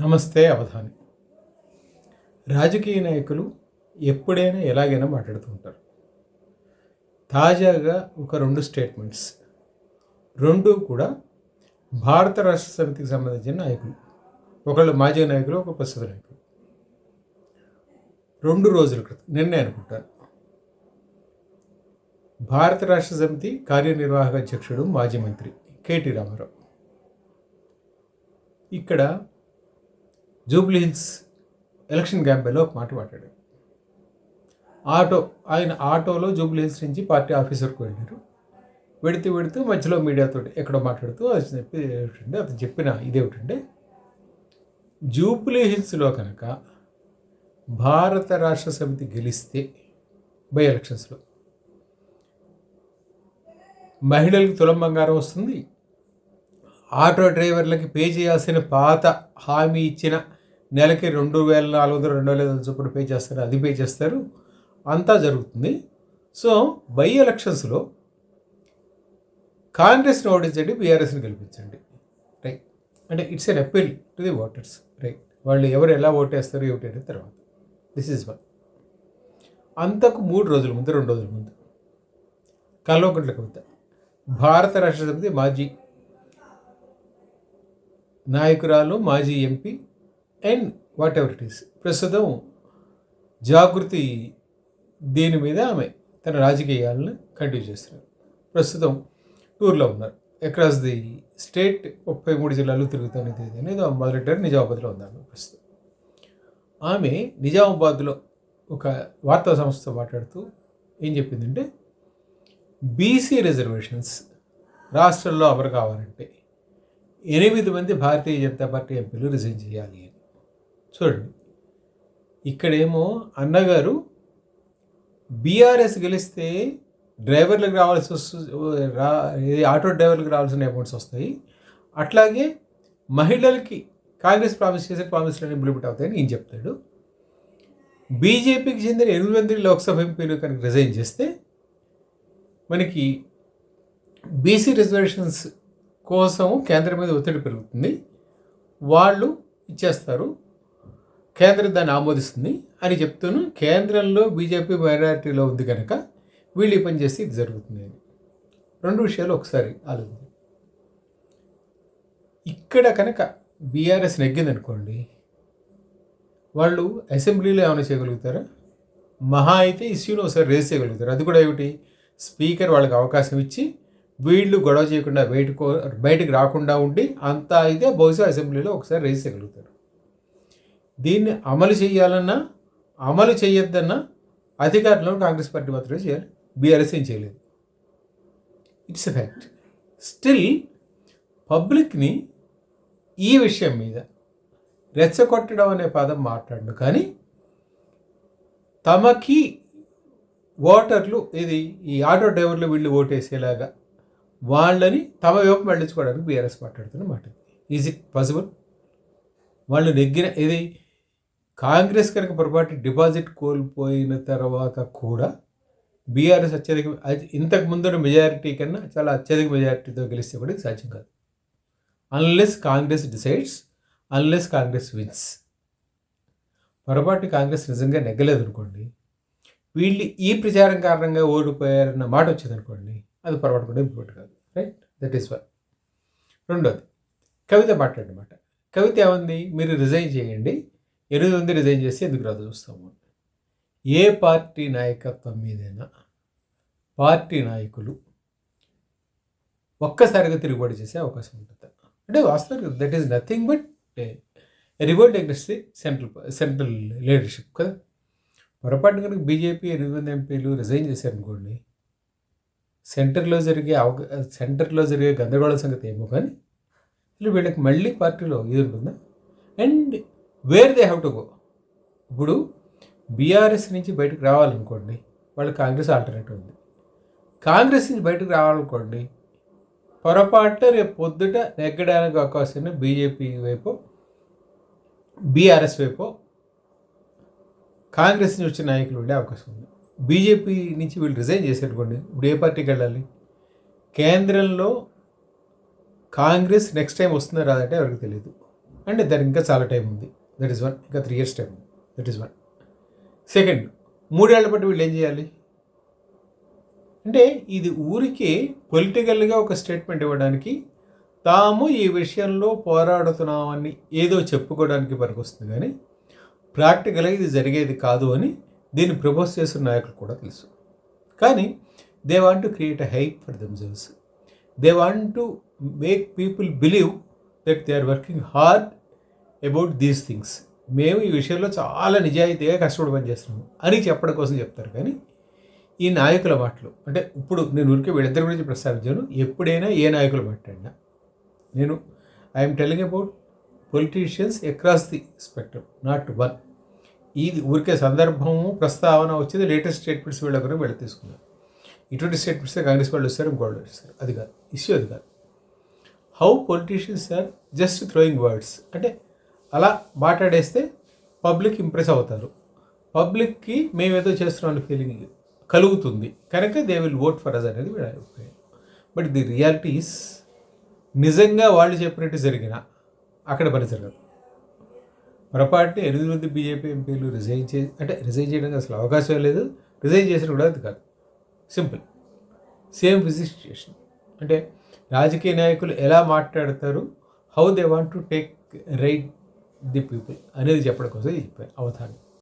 నమస్తే అవధాని. రాజకీయ నాయకులు ఎప్పుడైనా ఎలాగైనా మాట్లాడుతూ ఉంటారు. తాజాగా ఒక రెండు స్టేట్మెంట్స్. రెండు కూడా భారత రాష్ట్ర సమితికి సంబంధించిన నాయకులు. ఒకళ్ళు మాజీ నాయకులు ఒక ప్రస్తుత నాయకులు. రెండు రోజుల క్రితం నిన్నే అనుకుంటారు భారత రాష్ట్ర సమితి కార్యనిర్వాహక అధ్యక్షుడు మాజీ మంత్రి కేటీ రామారావు. ఇక్కడ జూబ్లీ హిల్స్ ఎలక్షన్ క్యాంపెయిన్లో ఒక మాట మాట్లాడాడు. ఆటో ఆయన ఆటోలో జూబ్లీ హిల్స్ నుంచి పార్టీ ఆఫీసర్కి వెళ్ళారు. వెడుతూ వెడుతూ మధ్యలో మీడియాతో ఎక్కడో మాట్లాడుతూ అది చెప్పి ఏమిటంటే అతను చెప్పిన ఇదేమిటంటే జూబ్లీ హిల్స్లో కనుక భారత రాష్ట్ర సమితి గెలిస్తే బై ఎలక్షన్స్లో మహిళలకు తులం బంగారం వస్తుంది. ఆటో డ్రైవర్లకి పే చేయాల్సిన పాత హామీ ఇచ్చిన నెలకి రెండు వేల నాలుగు వందలు రెండు వేల ఐదు వందలు చొప్పున పే చేస్తారు అది పే చేస్తారు. అంతా జరుగుతుంది. సో బై ఎలక్షన్స్లో కాంగ్రెస్ని ఓడించండి బీఆర్ఎస్ని గెలిపించండి. రైట్. అంటే it's an appeal to the voters right. వాళ్ళు ఎవరు ఎలా ఓటేస్తారు ఏమిటి అనేది తర్వాత. దిస్ ఈజ్ వన్ అంతకు మూడు రోజుల ముందు రెండు రోజుల ముందు కల్వకుంట్ల కవిత భారత రాష్ట్ర సమితి మాజీ నాయకురాలు మాజీ MP and whatever it is ప్రస్తుతం జాగృతి దీని మీద ఆమె తన రాజకీయాలను కంటిన్యూ చేస్తున్నారు. ప్రస్తుతం టూర్లో ఉన్నారు. అక్రాస్ ది స్టేట్ ముప్పై మూడు జిల్లాలు తిరుగుతానికి అనేది మొదలెట్టారు నిజామాబాద్లో ఉన్నారు ప్రస్తుతం. ఆమె నిజామాబాద్లో ఒక వార్తా సంస్థతో మాట్లాడుతూ ఏం చెప్పిందంటే బీసీ రిజర్వేషన్స్ రాష్ట్రంలో అమలు కావాలంటే ఎనిమిది మంది భారతీయ జనతా పార్టీ ఎంపీలు రిజైన్ చేయాలి అని. చూడండి. ఇక్కడేమో అన్నగారు బీఆర్ఎస్ గెలిస్తే డ్రైవర్లకు రావాల్సి వస్తుంది రా ఆటో డ్రైవర్లకు రావాల్సిన అమౌంట్స్ వస్తాయి. అట్లాగే మహిళలకి కాంగ్రెస్ ప్రామిస్ చేసే ప్రామిస్లను ఇంప్లిమెంట్ అవుతాయని ఈయన చెప్తాడు. బీజేపీకి చెందిన ఎనిమిది మంది లోక్సభ ఎంపీలు కనుక రిజైన్ చేస్తే మనకి బీసీ రిజర్వేషన్స్ కోసం కేంద్రం మీద ఒత్తిడి పెరుగుతుంది. వాళ్ళు ఇచ్చేస్తారు. కేంద్రం దాన్ని ఆమోదిస్తుంది అని చెప్తూను. కేంద్రంలో బీజేపీ మైనారిటీలో ఉంది కనుక వీళ్ళు ఈ పని చేస్తే ఇది జరుగుతుంది. అని రెండు విషయాలు ఒకసారి ఆలోచించి. ఇక్కడ కనుక బీఆర్ఎస్ నెగ్గిందనుకోండి వాళ్ళు అసెంబ్లీలో ఏమైనా చేయగలుగుతారా? మహా అయితే ఇష్యూని ఒకసారి రేస్ చేయగలుగుతారు. అది కూడా ఏమిటి? స్పీకర్ వాళ్ళకి అవకాశం ఇచ్చి వీళ్ళు గొడవ చేయకుండా బయటకు బయటకు రాకుండా ఉండి అంతా అయితే బహుశా అసెంబ్లీలో ఒకసారి రేస్ చేయగలుగుతారు. దీన్ని అమలు చేయాలన్నా అమలు చేయొద్దన్నా అధికారంలో కాంగ్రెస్ పార్టీ మాత్రమే చేయాలి. బీఆర్ఎస్ ఏం చేయలేదు. ఇట్స్ ఎ ఫ్యాక్ట్ స్టిల్ పబ్లిక్ని ఈ విషయం మీద రెచ్చగొట్టడం అనే పదం మాట్లాడు కానీ తమకి ఓటర్లు ఇది ఈ ఆటో డ్రైవర్లు వీళ్ళు ఓటేసేలాగా వాళ్ళని తమ వైపు మళ్ళించుకోవడానికి బీఆర్ఎస్ మాట్లాడుతున్న మాట. ఈజ్ ఇట్ పాసిబుల్ వాళ్ళు నెగ్గిన ఇది కాంగ్రెస్ కనుక పొరపాటు డిపాజిట్ కోల్పోయిన తర్వాత కూడా బీఆర్ఎస్ అత్యధిక ఇంతకు ముందున్న మెజారిటీ కన్నా చాలా అత్యధిక మెజారిటీతో గెలిస్తే కూడా ఇది సాధ్యం కాదు. Unless Congress decides unless Congress wins పొరపాటు కాంగ్రెస్ నిజంగా నెగ్గలేదు అనుకోండి వీళ్ళు ఈ ప్రచారం కారణంగా ఓడిపోయారన్న మాట వచ్చిందనుకోండి అది పొరపాటు కూడా ఇంపార్టెంట్ కాదు. రైట్ దట్ ఈస్ వన్ రెండోది కవిత మాట్లాడమాట కవిత ఏముంది? మీరు రిజైన్ చేయండి. ఎనిమిది మంది రిజైన్ చేసి ఎందుకు రాదు చూస్తాము ఏ పార్టీ నాయకత్వం మీదైనా పార్టీ నాయకులు ఒక్కసారిగా తిరుగుబాటు చేసే అవకాశం ఉంటుంది. అంటే వాస్తవానికి that is nothing but reward against the central central leadership కదా. పొరపాటు కనుక బీజేపీ ఎనిమిది మంది ఎంపీలు రిజైన్ చేశారనుకోండి సెంటర్లో జరిగే అవకా సెంటర్లో జరిగే గందరగోళ సంగతి ఏమో కానీ వీళ్ళకి మళ్ళీ పార్టీలో ఇది ఉంటుందా? And where they have to go ఇప్పుడు బీఆర్ఎస్ నుంచి బయటకు రావాలనుకోండి వాళ్ళు కాంగ్రెస్ ఆల్టర్నేటివ్ ఉంది. కాంగ్రెస్ నుంచి బయటకు రావాలనుకోండి పొరపాటు రేపు పొద్దుట నెగ్గడానికి అవకాశం బీజేపీ వైపు బీఆర్ఎస్ వైపు కాంగ్రెస్ నుంచి వచ్చిన నాయకులు ఉండే అవకాశం ఉంది. బీజేపీ నుంచి వీళ్ళు రిజైన్ చేసేట్టుకోండి ఇప్పుడు ఏ పార్టీకి వెళ్ళాలి? కేంద్రంలో కాంగ్రెస్ నెక్స్ట్ టైం వస్తుందో రాదంటే ఎవరికి తెలియదు. అంటే దానికి ఇంకా చాలా టైం ఉంది. దట్ ఈస్ వన్ ఇంకా three years time that is one second మూడేళ్ళ పాటు వీళ్ళు ఏం చేయాలి? అంటే ఇది ఊరికి పొలిటికల్గా ఒక స్టేట్మెంట్ ఇవ్వడానికి తాము ఈ విషయంలో పోరాడుతున్నామని ఏదో చెప్పుకోవడానికి పనికొస్తుంది కానీ ప్రాక్టికల్గా ఇది జరిగేది కాదు అని దీన్ని ప్రపోజ్ చేసిన నాయకులు కూడా తెలుసు. కానీ they want to create a hype for themselves they want to make people believe that they are working hard about these things మేము ఈ విషయంలో చాలా నిజాయితీగా కష్టపడి పనిచేస్తున్నాము అని చెప్పడం కోసం చెప్తారు. కానీ ఈ నాయకుల మాటలు అంటే ఇప్పుడు నేను ఊరికే వీళ్ళిద్దరి గురించి ప్రస్తావించాను. ఎప్పుడైనా ఏ నాయకులు మాట్లాడినా నేను I'm telling about politicians across the spectrum not one ఇది ఊరికే సందర్భము ప్రస్తావన వచ్చింది. లేటెస్ట్ స్టేట్మెంట్స్ వీళ్ళ గురించి వీళ్ళు తీసుకున్నారు. ఇటువంటి స్టేట్మెంట్స్ కాంగ్రెస్ వాళ్ళు వస్తారు ఇంకోళ్ళు వస్తారు అది కాదు. ఇష్యూ అది కాదు. How politicians are just throwing words అంటే అలా మాట్లాడేస్తే పబ్లిక్ ఇంప్రెస్ అవుతారు. పబ్లిక్కి మేమేదో చేస్తున్నాం ఫీలింగ్ కలుగుతుంది. కనుక they will vote for us అనేది వీడి అభిప్రాయం. బట్ ది రియాలిటీస్ నిజంగా వాళ్ళు చెప్పినట్టు జరిగిన అక్కడ పని జరగదు. పొరపాటు ఎనిమిది మంది బీజేపీ ఎంపీలు రిజైన్ చే అంటే రిజైన్ చేయడానికి అసలు అవకాశం లేదు. రిజైన్ చేసిన కూడా అది కాదు. సింపుల్. సేమ్ సిచ్యుయేషన్ అంటే రాజకీయ నాయకులు ఎలా మాట్లాడతారు? How they want to take right the people అనేది చెప్పడం కోసం చెప్పారు అవతారం.